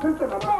Canta la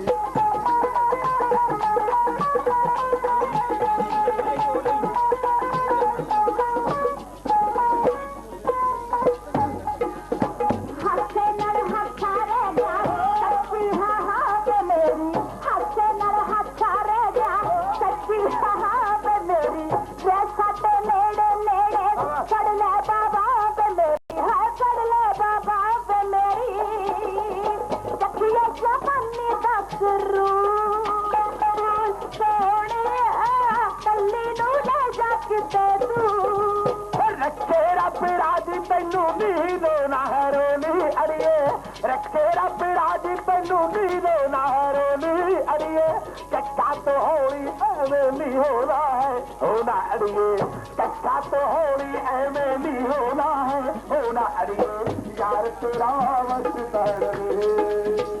ਰੱਖੇ ਰੱਬ ਰਾਜੀ, ਤੈਨੂੰ ਨੀ ਲੋਨਾ ਹੈ ਰੋਲੀ ਅੜੀਏ। ਰੱਖੇ ਰੱਬ ਰਾਜੀ, ਤੈਨੂੰ ਨੀ ਲੋਨਾ ਹੈ ਰੋਲੀ ਅੜੀਏ। ਕੱਟਾ ਤੋ ਹੋਲੀ ਐਵੇਂ ਨੀ ਹੋਣਾ ਹੈ, ਹੋਣਾ ਅੜੀਏ। ਕੱਟਾ ਤੋ ਹੋਲੀ ਐਵੇਂ ਨੀ ਹੋਣਾ ਹੈ, ਹੋਣਾ ਅੜੀਏ। ਯਾਰ ਤੇਰਾ ਵਸਦਾ ਰੇ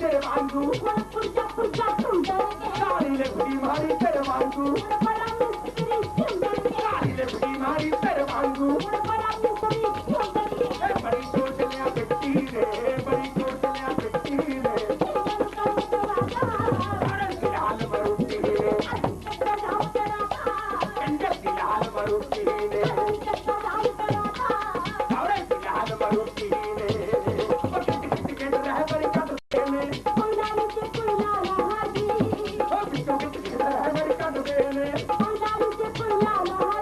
वांगूर दीवारी कर Thank you.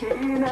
Keline